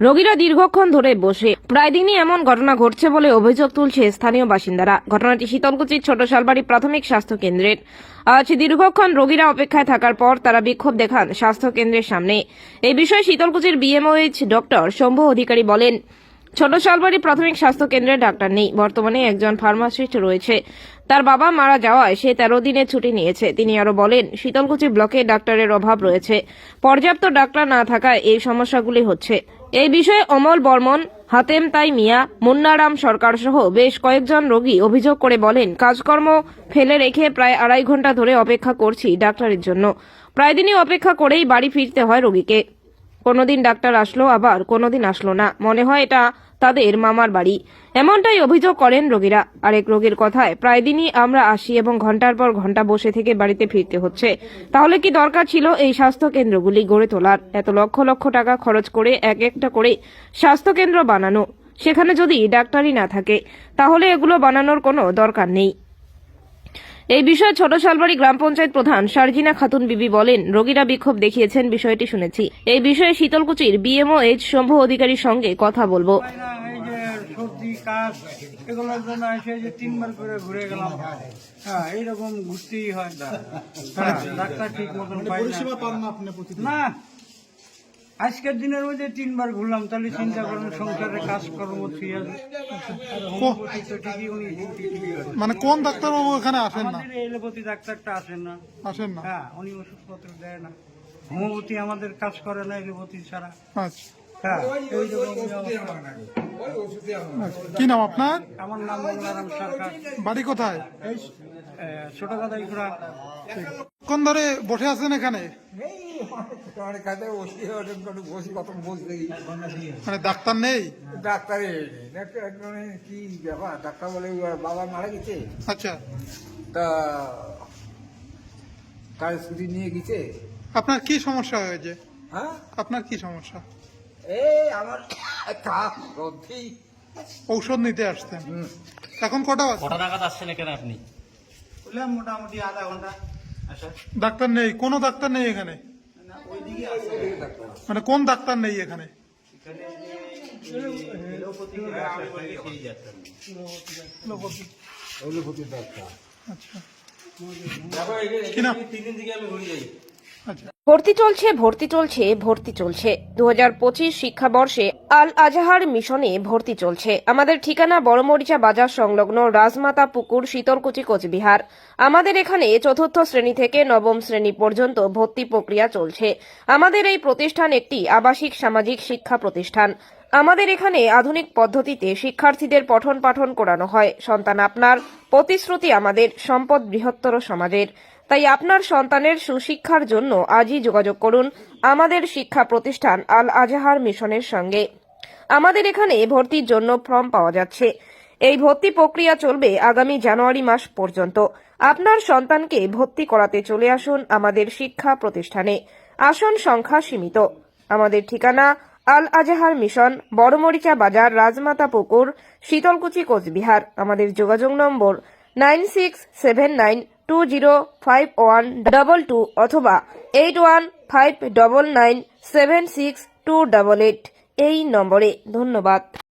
রোগীরা দীর্ঘক্ষণ ধরে বসে। প্রায় দিনই এমন ঘটনা ঘটছে বলে অভিযোগ তুলছে স্থানীয় বাসিন্দারা। ঘটনাটি শীতলকুচির ছোট শালবাড়ি প্রাথমিক স্বাস্থ্য কেন্দ্রের। আজ দীর্ঘক্ষণ রোগীরা অপেক্ষায় থাকার পর তারা বিক্ষোভ দেখান স্বাস্থ্য কেন্দ্রের সামনে। এই বিষয়ে শীতলকুচির বিএমওএইচ ডক্টর শম্ভু অধিকারী বলেন ছোট শালবাড়ি প্রাথমিক স্বাস্থ্য কেন্দ্রে ডাক্তার নেই। বর্তমানে একজন ফার্মাসিস্ট রয়েছে। তার বাবা মারা যাওয়ায় সে তেরো দিনের ছুটি নিয়েছে। তিনি আরও বলেন, শীতলকুচি ব্লকে ডাক্তারের অভাব রয়েছে। পর্যাপ্ত ডাক্তার না থাকায় এই সমস্যাগুলি হচ্ছে। এই বিষয়ে অমল বর্মন, হাতেম তাই মিয়া, মুন্নারাম সরকার সহ বেশ কয়েকজন রোগী অভিযোগ করে বলেন, কাজকর্ম ফেলে রেখে প্রায় আড়াই ঘণ্টা ধরে অপেক্ষা করছি ডাক্তারের জন্য। প্রায় দিনই অপেক্ষা করেই বাড়ি ফিরতে হয় রোগীকে। কোনোদিন ডাক্তার আসলো, আবার কোনোদিন আসলো না। মনে হয় এটা তাদের মামার বাড়ি। এমনটাই অভিযোগ করেন রোগীরা। আরেক রোগীর কথায়, প্রায় দিনই আমরা আসি এবং ঘণ্টার পর ঘণ্টা বসে থেকে বাড়িতে ফিরতে হচ্ছে। তাহলে কি দরকার ছিল এই স্বাস্থ্য কেন্দ্রগুলি গড়ে তোলার? এত লক্ষ লক্ষ টাকা খরচ করে এক একটা করে স্বাস্থ্য কেন্দ্র বানানো। সেখানে যদি ডাক্তারই না থাকে, তাহলে এগুলো বানানোর কোনো দরকার নেই। এই বিষয়ে ছোট শালবাড়ি গ্রাম পঞ্চায়েত প্রধান সার্জিনা খাতুন বিবি বলেন রোগীরা বিক্ষোভ দেখিয়েছেন বিষয়টি শুনেছি। এই বিষয়ে শীতলকুচির বিএমও এইচ শম্ভু অধিকারীর সঙ্গে কথা বলব। সর্দি কাশ এগুলোর জন্য এসে যে তিনবার করে ঘুরে গেলাম হ্যাঁ এইরকম ঘুরতেই হয় হ্যাঁ, ডাক্তার ঠিক মতন না আজকের দিনের মধ্যে তিনবার ঘুরলাম তাহলে চিন্তা করেন সংসারে কাজ কর্ম ঠিক আছে মানে কোন ডাক্তারবাবু এখানে আসেন না? আমাদের এলোপ্যাথি ডাক্তারটা আসেন না। আসেন না? হ্যাঁ উনি ওষুধপত্র দেয় না। হোমিওপ্যাথি আমাদের কাজ করে না এলোপ্যাথি ছাড়া। আচ্ছা। হ্যাঁ রকম কি নাম আপনার? আমার নাম মঙ্গলারাম সরকার। বাড়ি কোথায়? ছোট ঘোড়া কোন ধরে বসে আছেন এখানে? তোমার কাছে বসি ওরকম করে বসি কত বসতে মানে ডাক্তার নেই? ডাক্তার কি ব্যাপার? ডাক্তার বলে বাবা মারা গেছে। আচ্ছা। তা তার ছুটি নিয়ে গেছে। আপনার কি সমস্যা হয়েছে? হ্যাঁ? আপনার কি সমস্যা? এই আমার কাপ রদ্ধি ঔষধ নিতে আসতেন। এখন কটা বাজে? কটা নাগাদ আসছেন এখানে আপনি? বললাম মোটামুটি আধা ঘণ্টা। আচ্ছা। ডাক্তার নেই কোনো ডাক্তার নেই এখানে? মানে কোন ডাক্তার নেই এখানে? এলোপতি ডাক্তার আচ্ছা। আমি ঘুরে আচ্ছা ভর্তি চলছে ভর্তি চলছে ভর্তি চলছে। দু হাজার পঁচিশ শিক্ষাবর্ষে আল আজাহার মিশনে ভর্তি চলছে। আমাদের ঠিকানা বড়মরিচা বাজার সংলগ্ন রাজমাতা পুকুর, শীতলকুচি, কোচবিহার। আমাদের এখানে চতুর্থ শ্রেণি থেকে নবম শ্রেণি পর্যন্ত ভর্তি প্রক্রিয়া চলছে। আমাদের এই প্রতিষ্ঠান একটি আবাসিক সামাজিক শিক্ষা প্রতিষ্ঠান। আমাদের এখানে আধুনিক পদ্ধতিতে শিক্ষার্থীদের পঠন পাঠন করানো হয়। সন্তান আপনার, প্রতিশ্রুতি আমাদের, সম্পদ বৃহত্তর সমাজের। তাই আপনার সন্তানের সুশিক্ষার জন্য আজই যোগাযোগ করুন আমাদের শিক্ষা প্রতিষ্ঠান আল আজাহার মিশনের সঙ্গে। আমাদের এখানে ভর্তির জন্য ফর্ম পাওয়া যাচ্ছে। এই ভর্তি প্রক্রিয়া চলবে আগামী জানুয়ারি মাস পর্যন্ত। আপনার সন্তানকে ভর্তি করাতে চলে আসুন আমাদের শিক্ষা প্রতিষ্ঠানে। আসন সংখ্যা সীমিত। আমাদের ঠিকানা আল আজাহার মিশন, বড়মরিচা বাজার, রাজমাতা পুকুর, শীতলকুচি, কোচবিহার। আমাদের যোগাযোগ number nine six seven nine two zero five one double two অথবা eight one five double nine seven six two double eight এই নম্বরে ধন্যবাদ।